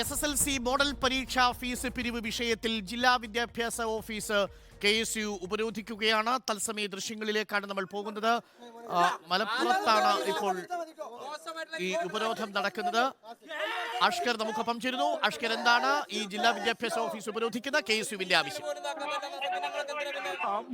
S S L C model പരീക്ഷാ fees പിരിവ് വിഷയത്തിൽ ജില്ലാ വിദ്യാഭ്യാസ ഓഫീസ് കെ എസ് യു ഉപരോധിക്കുകയാണ്. തത്സമയ ദൃശ്യങ്ങളിലേക്കാണ് നമ്മൾ പോകുന്നത്. മലപ്പുറത്താണ് ഇപ്പോൾ ഈ ഉപരോധം നടക്കുന്നത്. അഷ്കർ നമുക്കൊപ്പം ചേരുന്നു. അഷ്കർ എന്താണ് ഈ ജില്ലാ വിദ്യാഭ്യാസ ഓഫീസ് ഉപരോധിക്കുന്ന കെ എസ് യുവിന്റെ ആവശ്യം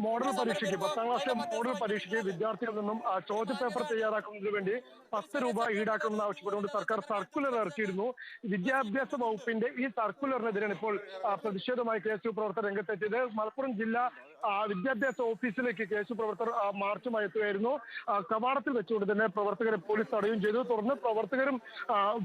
മോഡൽ പരീക്ഷയ്ക്ക് പത്താം ക്ലാസ്സിലെ മോഡൽ പരീക്ഷയ്ക്ക് വിദ്യാർത്ഥികളിൽ നിന്നും ചോദ്യ ചോദ്യപേപ്പർ തയ്യാറാക്കുന്നതിന് വേണ്ടി പത്ത് രൂപ ഈടാക്കണമെന്ന് ആവശ്യപ്പെട്ടുകൊണ്ട് സർക്കാർ സർക്കുലർ ഇറക്കിയിരുന്നു. വിദ്യാഭ്യാസ വകുപ്പിന്റെ ഈ സർക്കുലറിനെതിരെയാണ് ഇപ്പോൾ പ്രതിഷേധമായി കെ എസ് യു പ്രവർത്തകർ രംഗത്തെത്തിയത്. മലപ്പുറം ജില്ലാ വിദ്യാഭ്യാസ ഓഫീസിലേക്ക് കേശു പ്രവർത്തകർ മാർച്ചുമായി എത്തുകയായിരുന്നു. കവാടത്തിൽ വെച്ചുകൊണ്ട് തന്നെ പ്രവർത്തകരെ പോലീസ് തടയുകയും ചെയ്തു. തുടർന്ന് പ്രവർത്തകരും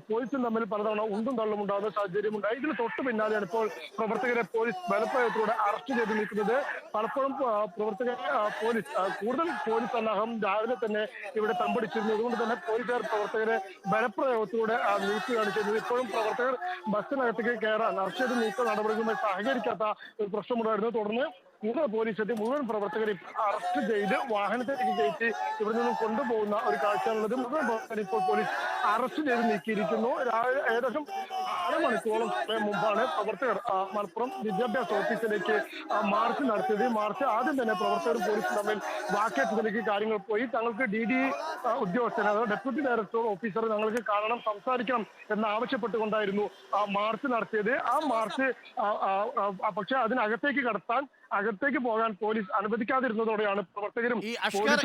പോലീസും തമ്മിൽ പലതവണ ഉണ്ടും തള്ളും ഉണ്ടാകുന്ന സാഹചര്യം ഉണ്ടായി ഇതിന് തൊട്ട് പിന്നാലെയാണ് ഇപ്പോൾ പ്രവർത്തകരെ പോലീസ് ബലപ്രയോഗത്തിലൂടെ അറസ്റ്റ് ചെയ്ത് നിൽക്കുന്നത്. പലപ്പോഴും പ്രവർത്തകരെ പോലീസ് കൂടുതൽ പോലീസ് സന്നാഹം രാവിലെ തന്നെ ഇവിടെ തമ്പടിച്ചിരുന്നു. അതുകൊണ്ട് തന്നെ പോലീസുകാർ പ്രവർത്തകരെ ബലപ്രയോഗത്തിലൂടെ നീക്കുകയാണ് ചെയ്തത്. ഇപ്പോഴും പ്രവർത്തകർ ബസ്സിനകത്തേക്ക് കയറാൻ അറസ്റ്റ് ചെയ്ത് നീക്ക നടപടികളുമായി സഹകരിക്കാത്ത ഒരു പ്രശ്നമുണ്ടായിരുന്നു. തുടർന്ന് മുഴുവൻ പോലീസ് എത്തി മുഴുവൻ പ്രവർത്തകരെ അറസ്റ്റ് ചെയ്ത് വാഹനത്തിലേക്ക് കയറ്റി ഇവിടെ നിന്നും കൊണ്ടുപോകുന്ന ഒരു കാഴ്ചയാണുള്ളത്. മുഴുവൻ പ്രവർത്തകരെ ഇപ്പോൾ പോലീസ് അറസ്റ്റ് ചെയ്ത് നീക്കിയിരിക്കുന്നു. ഏകദേശം അരമണിക്കൂറോളം മുമ്പാണ് പ്രവർത്തകർ മലപ്പുറം വിദ്യാഭ്യാസ ഓഫീസിലേക്ക് മാർച്ച് നടത്തിയത്. മാർച്ച് ആദ്യം തന്നെ പ്രവർത്തകരും പോലീസും തമ്മിൽ വാക്കേറ്റത്തിലേക്ക് കാര്യങ്ങൾ പോയി. തങ്ങൾക്ക് ഡി ഡി ഉദ്യോഗസ്ഥൻ അതായത് ഡെപ്യൂട്ടി ഡയറക്ടർ ഓഫീസർ ഞങ്ങൾക്ക് കാണണം സംസാരിക്കണം എന്ന് ആവശ്യപ്പെട്ടുകൊണ്ടായിരുന്നു ആ മാർച്ച് നടത്തിയത്. ആ മാർച്ച് പക്ഷെ അതിനകത്തേക്ക് കടത്താൻ അകത്തേക്ക് പോകാൻ പോലീസ് അനുവദിക്കാതിരുന്നതോടെയാണ് പ്രവർത്തകരും ഈ അഷ്കർ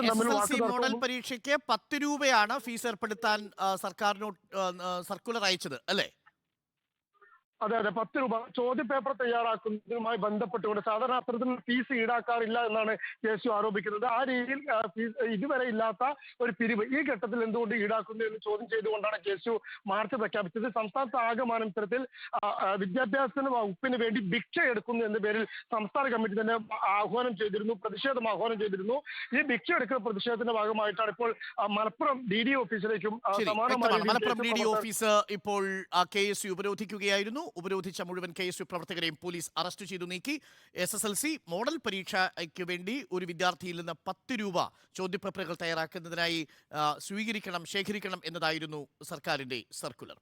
മോഡൽ പരീക്ഷയ്ക്ക് പത്ത് രൂപയാണ് ഫീസ് ഏർപ്പെടുത്താൻ സർക്കാരിനോട് സർക്കുലർ അയച്ചത് അല്ലേ? അതെ അതെ. പത്ത് രൂപ. ചോദ്യപേപ്പർ തയ്യാറാക്കുന്നതുമായി ബന്ധപ്പെട്ടുകൊണ്ട് സാധാരണ അത്തരത്തിലുള്ള ഫീസ് ഈടാക്കാറില്ല എന്നാണ് യേശു ആരോപിക്കുന്നത്. ആ രീതിയിൽ ഫീസ് ഇതുവരെ ഇല്ലാത്ത ഒരു പിരിവ് ഈ ഘട്ടത്തിൽ എന്തുകൊണ്ട് ഈടാക്കുന്നു എന്ന് ചോദ്യം ചെയ്തുകൊണ്ടാണ് യേശു മാർച്ച് പ്രഖ്യാപിച്ചത്. സംസ്ഥാനത്ത് ആകമാനം ഇത്തരത്തിൽ വിദ്യാഭ്യാസ വകുപ്പിന് വേണ്ടി ഭിക്ഷ എടുക്കുന്നു എന്ന പേരിൽ സംസ്ഥാന കമ്മിറ്റി തന്നെ ആഹ്വാനം ചെയ്തിരുന്നു പ്രതിഷേധം ആഹ്വാനം ചെയ്തിരുന്നു. ഈ ഭിക്ഷ എടുക്കുന്ന പ്രതിഷേധത്തിന്റെ ഭാഗമായിട്ടാണ് ഇപ്പോൾ മലപ്പുറം ഡി ഡി ഓഫീസിലേക്കും സമാനമായി Malappuram D D case office ഇപ്പോൾ കെ എസ് യു ഉപരോധിക്കുകയായിരുന്നു. ഉപരോധിച്ച മുഴുവൻ കെ എസ് യു പ്രവർത്തകരെയും പോലീസ് അറസ്റ്റ് ചെയ്തു നീക്കി. S S L C model പരീക്ഷയ്ക്ക് വേണ്ടി ഒരു വിദ്യാർത്ഥിയിൽ നിന്ന് പത്ത് രൂപ ചോദ്യപേപ്പറുകൾ തയ്യാറാക്കുന്നതിനായി സ്വീകരിക്കണം ശേഖരിക്കണം എന്നതായിരുന്നു സർക്കാരിന്റെ സർക്കുലർ.